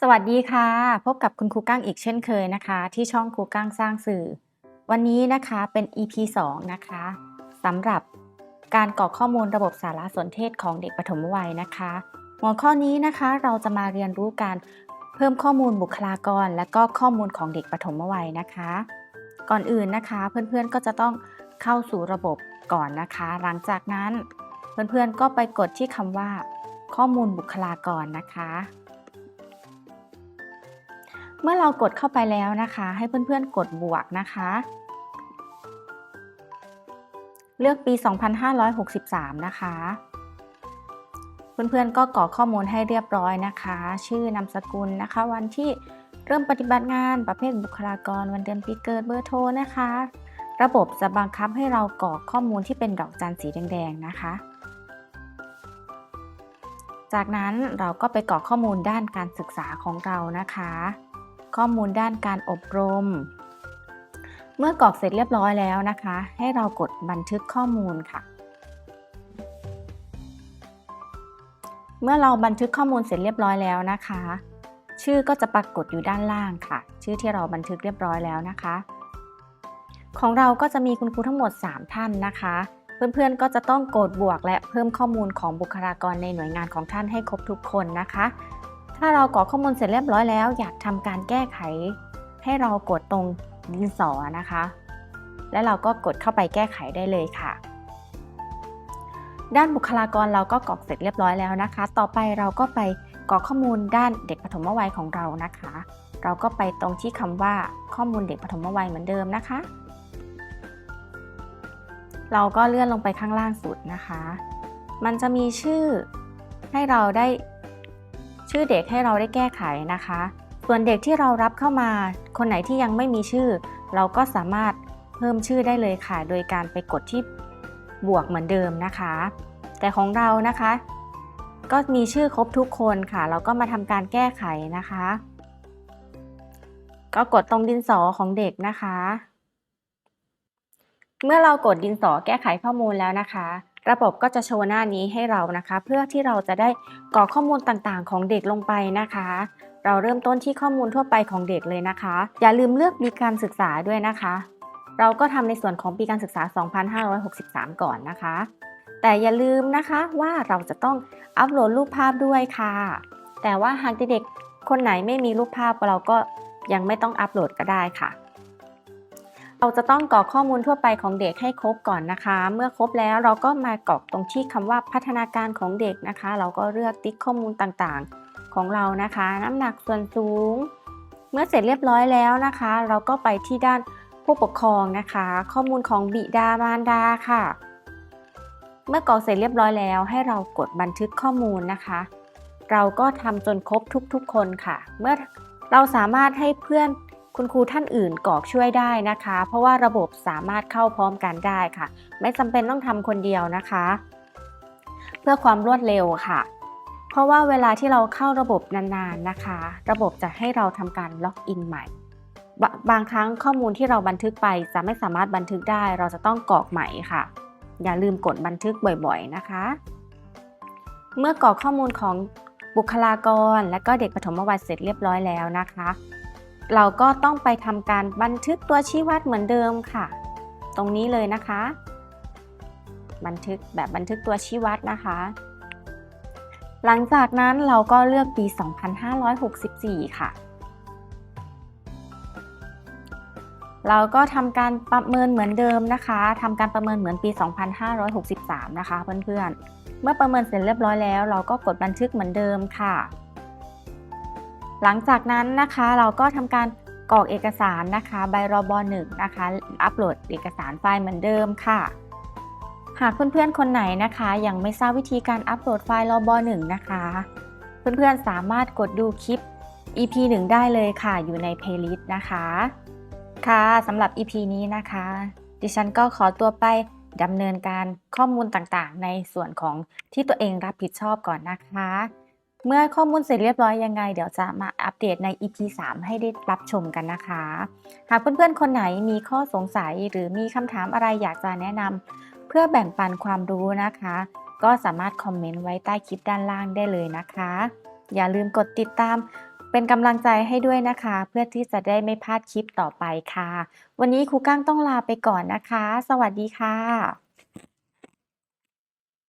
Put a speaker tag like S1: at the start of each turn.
S1: สวัสดีค่ะ พบกับคุณครูก้างอีกเช่นเคยนะคะ ที่ช่องครูก้างสร้างสื่อ วันนี้นะคะเป็น EP 2 นะคะสำหรับการกรอกข้อมูลระบบสารสนเทศของเด็กปฐมวัยนะคะ หัวข้อนี้นะคะเราจะมาเรียนรู้การเพิ่มข้อมูลบุคลากร และก็ข้อมูลของเด็กปฐมวัยนะคะ ก่อนอื่นนะคะ เพื่อนๆก็จะต้องเข้าสู่ระบบก่อนนะคะ หลังจากนั้นเพื่อนๆก็ไปกดที่คำว่า ข้อมูลบุคลากรนะคะ เมื่อเรากดเข้าไปแล้วนะคะ ให้เพื่อนๆกดบวกนะคะ เลือกปี 2563 นะคะ เพื่อนๆก็กรอกข้อมูลให้เรียบร้อยนะคะ ชื่อนามสกุลนะคะ วันที่เริ่มปฏิบัติงานประเภทบุคลากร วันเดือนปีเกิดเบอร์โทรนะคะ ระบบจะบังคับให้เรากรอกข้อมูลที่เป็นดอกจันสีแดงๆนะคะ จากนั้นเราก็ไปกรอกข้อมูลด้านการศึกษาของเรานะคะ ข้อมูลด้านการอบรม เมื่อกรอกเสร็จเรียบร้อยแล้วนะคะ ให้เรากดบันทึกข้อมูลค่ะ เมื่อเราบันทึกข้อมูลเสร็จเรียบร้อยแล้วนะคะ ชื่อก็จะปรากฏอยู่ด้านล่างค่ะ ชื่อที่เราบันทึกเรียบร้อยแล้วนะคะ ของเราก็จะมีคุณครูทั้งหมด 3 ท่านนะคะเพื่อนๆ ก็จะต้องกดบวกและเพิ่มข้อมูลของบุคลากรในหน่วยงานของท่านให้ครบทุกคนนะคะ ถ้าเรากรอกข้อมูลเสร็จเรียบร้อยแล้ว อยากทำการแก้ไข ให้เรากดตรงดินสอนะคะ และเราก็กดเข้าไปแก้ไขได้เลยค่ะ ด้านบุคลากรเราก็กรอกเสร็จเรียบร้อยแล้วนะคะ ต่อไปเราก็ไปกรอกข้อมูลด้านเด็กปฐมวัยของเรานะคะ เราก็ไปตรงที่คำว่าข้อมูลเด็กปฐมวัยเหมือนเดิมนะคะ เราก็เลื่อนลงไปข้างล่างสุดนะคะ มันจะมีชื่อให้เราได้ ชื่อเด็กให้เราได้แก้ไขนะคะ ส่วนเด็กที่เรารับเข้ามา คนไหนที่ยังไม่มีชื่อ เราก็สามารถเพิ่มชื่อได้เลยค่ะ โดยการไปกดที่บวกเหมือนเดิมนะคะ แต่ของเรานะคะ ก็มีชื่อครบทุกคนค่ะ เราก็มาทำการแก้ไขนะคะ ก็กดตรงดินสอของเด็กนะคะ เมื่อเรากดดินสอแก้ไขข้อมูลแล้วนะคะ ระบบก็จะโชว์หน้านี้ให้เรานะคะ เพื่อที่เราจะได้กรอกข้อมูลต่างๆ ของเด็กลงไปนะคะ เราเริ่มต้นที่ข้อมูลทั่วไปของเด็กเลยนะคะ อย่าลืมเลือกปีการศึกษาด้วยนะคะ เราก็ทำในส่วนของปีการศึกษา 2563 ก่อนนะคะ แต่อย่าลืมนะคะว่าเราจะต้องอัปโหลดรูปภาพด้วยค่ะ แต่ว่าหากเด็กๆคนไหนไม่มีรูปภาพเราก็ยังไม่ต้องอัปโหลดก็ได้ค่ะ เราจะต้องกรอกข้อมูลทั่วไปของเด็กให้ครบก่อนนะคะ เมื่อครบแล้วเราก็มากรอกตรงที่คำว่าพัฒนาการของเด็กนะคะ เราก็เลือกติ๊กข้อมูลต่างๆ ของเรานะคะ น้ำหนักส่วนสูง เมื่อเสร็จเรียบร้อยแล้วนะคะ เราก็ไปที่ด้านผู้ปกครองนะคะ ข้อมูลของบิดามารดาค่ะ เมื่อกรอกเสร็จเรียบร้อยแล้วให้เรากดบันทึกข้อมูลนะคะ เราก็ทำจนครบทุกๆคนค่ะ เมื่อเราสามารถให้เพื่อน คุณครูท่านอื่นกรอกช่วยได้นะคะ เพราะว่าระบบสามารถเข้าพร้อมกันได้ค่ะ ไม่จำเป็นต้องทำคนเดียวนะคะ เพื่อความรวดเร็วค่ะ เพราะว่าเวลาที่เราเข้าระบบนานๆนะคะ ระบบจะให้เราทำการล็อกอินใหม่บางบางครั้งข้อมูลที่เราบันทึกไปจะไม่สามารถบันทึกได้ เราจะต้องกรอกใหม่ค่ะ อย่าลืมกดบันทึกบ่อยๆนะคะ เมื่อกรอกข้อมูลของบุคลากร และก็เด็กปฐมวัยเสร็จเรียบร้อยแล้วนะคะ เราก็ต้องไปทำการบันทึกตัวชี้วัดเหมือนเดิมค่ะ ตรงนี้เลยนะคะ บันทึกแบบบันทึกตัวชี้วัดนะคะ หลังจากนั้นเราก็เลือกปี 2564 ค่ะ เราก็ทำการประเมินเหมือนเดิมนะคะทำการประเมินเหมือนปี 2563 นะคะเพื่อนๆ เมื่อประเมินเสร็จเรียบร้อยแล้ว เราก็กดบันทึกเหมือนเดิมค่ะ หลังจากนั้นนะคะเราก็ทำการกรอกเอกสารนะคะใบรบหนึ่งนะคะอัปโหลดเอกสารไฟล์เหมือนเดิมค่ะ หากเพื่อนๆคนไหนนะคะ ยังไม่ทราบวิธีการอัปโหลดไฟล์รบหนึ่งนะคะ เพื่อนๆสามารถกดดูคลิป EP 1 ได้เลยค่ะอยู่ใน playlist นะคะ ค่ะสำหรับ EP นี้นะคะ ดิฉันก็ขอตัวไปดำเนินการข้อมูลต่างๆ ในส่วนของที่ตัวเองรับผิดชอบก่อนนะคะ เมื่อข้อมูลเสร็จเรียบร้อยยังไง เดี๋ยวจะมาอัปเดตใน EP 3 ให้ได้รับชมกันนะคะ หากเพื่อนๆ คนไหนมีข้อสงสัยหรือมีคำถามอะไรอยากจะแนะนำเพื่อแบ่งปันความรู้นะคะ ก็สามารถคอมเมนต์ไว้ใต้คลิปด้านล่างได้เลยนะคะ อย่าลืมกดติดตามเป็นกำลังใจให้ด้วยนะคะ เพื่อที่จะได้ไม่พลาดคลิปต่อไปค่ะ วันนี้ครูกั้งต้องลาไปก่อนนะคะ สวัสดีค่ะ